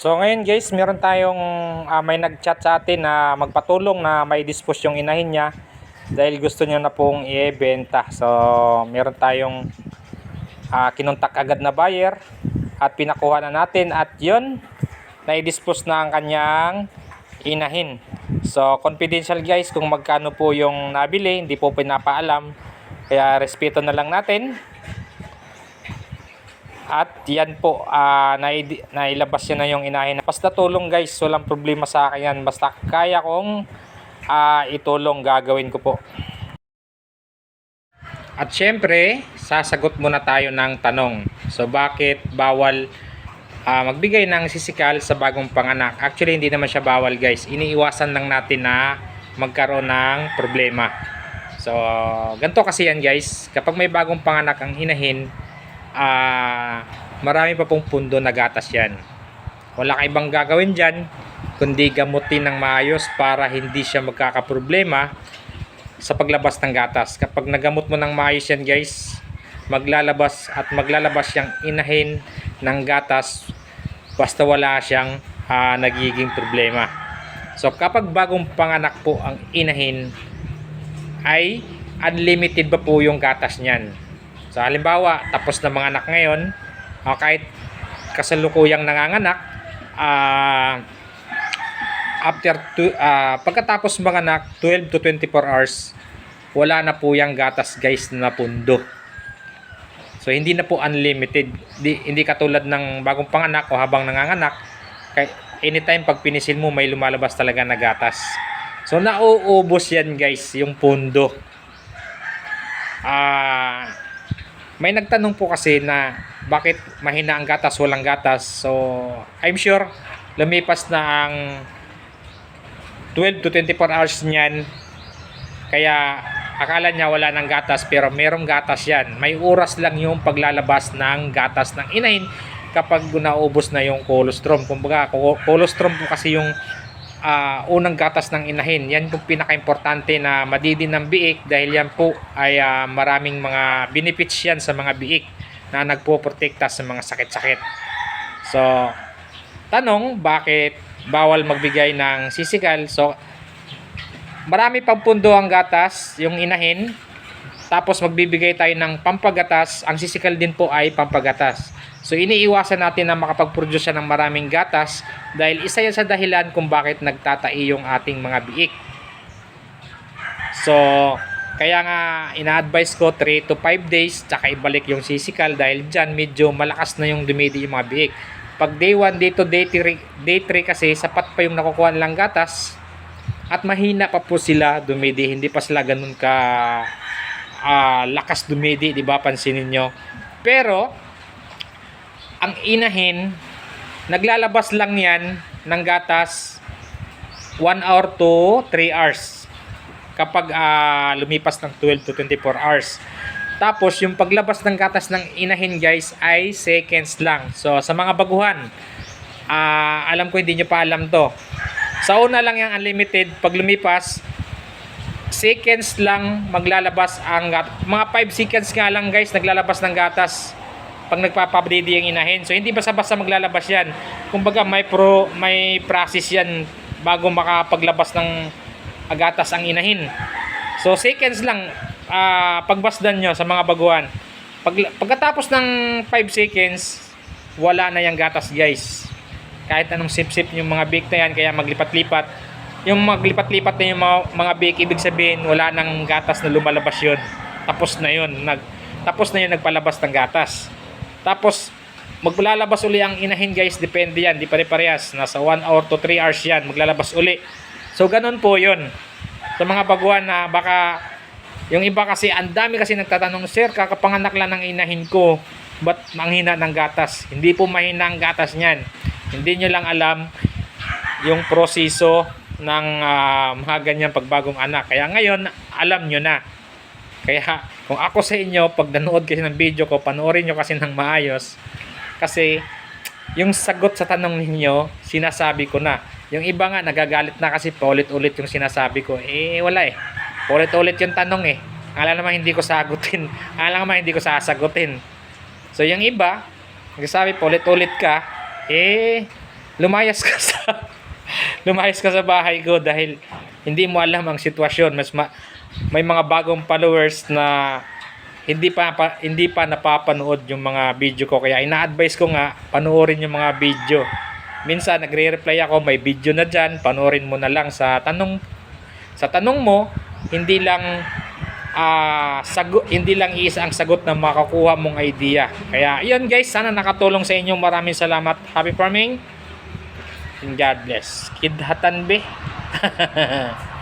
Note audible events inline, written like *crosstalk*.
So ngayon guys, meron tayong ah, may nag-chat sa atin na magpatulong na may dispose yung inahin niya dahil gusto niya na pong i-benta. So meron tayong ah, kinontak agad na buyer at pinakuha na natin at yun, na-dispose na ang kanyang inahin. So confidential guys kung magkano po yung nabili, hindi po pinapaalam. Kaya respeto na lang natin. At yan po, ah nai- nailabas niya na yung inahin. Basta tulong guys, walang problema sa akin yan. Basta kaya kong ah, itulong, gagawin ko po. At syempre, sasagot muna tayo ng tanong. So bakit bawal ah, magbigay ng sisikal sa bagong panganak? Actually, hindi naman siya bawal guys. Iniiwasan lang natin na magkaroon ng problema. So, ganito kasi yan guys. Kapag may bagong panganak ang inahin, ah marami pa pong pundo na gatas yan. Wala kang ibang gagawin dyan, kundi gamutin ng maayos para hindi siya magkakaproblema sa paglabas ng gatas. Kapag nagamot mo ng maayos yan guys, maglalabas at maglalabas yung inahin ng gatas basta wala siyang ah, nagiging problema. So kapag bagong panganak po ang inahin, ay unlimited ba po yung gatas niyan. So halimbawa, tapos na mga anak ngayon, o kahit kasalukuyang nanganganak, ah after two, ah, pagkatapos mga anak, 12 to 24 hours, wala na po yung gatas guys na pundo. So hindi na po unlimited. Di, hindi katulad ng bagong panganak o habang nanganganak, kay anytime pag pinisil mo may lumalabas talaga na gatas. So nauubos yan guys, yung pundo. Ah, may nagtanong po kasi na bakit mahina ang gatas, walang gatas. So, I'm sure lumipas na ang 12 to 24 hours niyan. Kaya akala niya wala ng gatas pero merong gatas yan. May oras lang yung paglalabas ng gatas ng inahin kapag naubos na yung colostrum. Kumbaga, co- colostrum po kasi yung ah, unang gatas ng inahin. Yan yung pinaka-importante na madidin ng biik dahil yan po ay ah, maraming mga benefits yan sa mga biik na nagpo-protekta sa mga sakit-sakit. So, tanong, bakit bawal magbigay ng sisikal? So, marami pang pundo ang gatas, yung inahin. Tapos magbibigay tayo ng pampagatas. Ang sisikal din po ay pampagatas. So iniiwasan natin na makapag-produce siya ng maraming gatas dahil isa yan sa dahilan kung bakit nagtatai yung ating mga biik. So, kaya nga ina-advise ko 3 to 5 days tsaka ibalik yung sisikal dahil dyan medyo malakas na yung dumidi yung mga biik. Pag day 1, day 2, day 3, day 3 kasi sapat pa yung nakukuha nilang gatas at mahina pa po sila dumidi. Hindi pa sila ganun ka ah, lakas dumidi, di ba? Pansinin nyo. Pero, ang inahin, naglalabas lang yan ng gatas 1 hour to 3 hours kapag ah, lumipas ng 12 to 24 hours. Tapos, yung paglabas ng gatas ng inahin guys ay seconds lang. So, sa mga baguhan, ah, alam ko hindi nyo pa alam to. Sa una lang yung unlimited, pag lumipas, seconds lang maglalabas ang gat mga 5 seconds nga lang guys naglalabas ng gatas pag nagpapabdidi yung inahin. So hindi basta-basta maglalabas yan. Kumbaga may pro may process yan bago makapaglabas ng gatas ang inahin. So seconds lang ah, pagbasdan nyo sa mga baguhan. Pag, pagkatapos ng 5 seconds wala na yung gatas guys. Kahit anong sip-sip yung mga bake na yan kaya maglipat-lipat. Yung maglipat-lipat na yung mga, mga bake ibig sabihin wala nang gatas na lumalabas yun. Tapos na yun nag, tapos na yun nagpalabas ng gatas tapos maglalabas uli ang inahin guys. Depende yan. Di pare-parehas. Nasa 1 hour to 3 hours yan. Maglalabas uli. So ganun po yun. Sa mga baguhan na baka yung iba kasi ang dami kasi nagtatanong sir kakapanganak lang ng inahin ko. Ba't manghina ng gatas? Hindi po mahina ang gatas niyan. Hindi nyo lang alam yung proseso ng ah, mga ganyan pagbagong anak. Kaya ngayon, alam nyo na. Kaya kung ako sa inyo, pag nanood kasi ng video ko, panoorin nyo kasi ng maayos. Kasi yung sagot sa tanong ninyo, sinasabi ko na. Yung iba nga, nagagalit na kasi paulit-ulit yung sinasabi ko. Eh, wala eh. Paulit-ulit yung tanong eh. Alam naman hindi ko sagutin. *laughs* Alam naman hindi ko sasagutin. So, yung iba, nagsasabi paulit-ulit ka, eh, lumayas ka *laughs* sa lumayas ka sa bahay ko dahil hindi mo alam ang sitwasyon. Mas ma- may mga bagong followers na hindi pa, pa hindi pa napapanood yung mga video ko kaya ina-advise ko nga panoorin yung mga video. Minsan nagre-reply ako, may video na diyan, panoorin mo na lang sa tanong sa tanong mo, hindi lang ah sagot hindi lang isa ang sagot na makakuha mong idea. Kaya yun guys, sana nakatulong sa inyo. Maraming salamat. Happy farming. God bless. Kidhatan be. *laughs*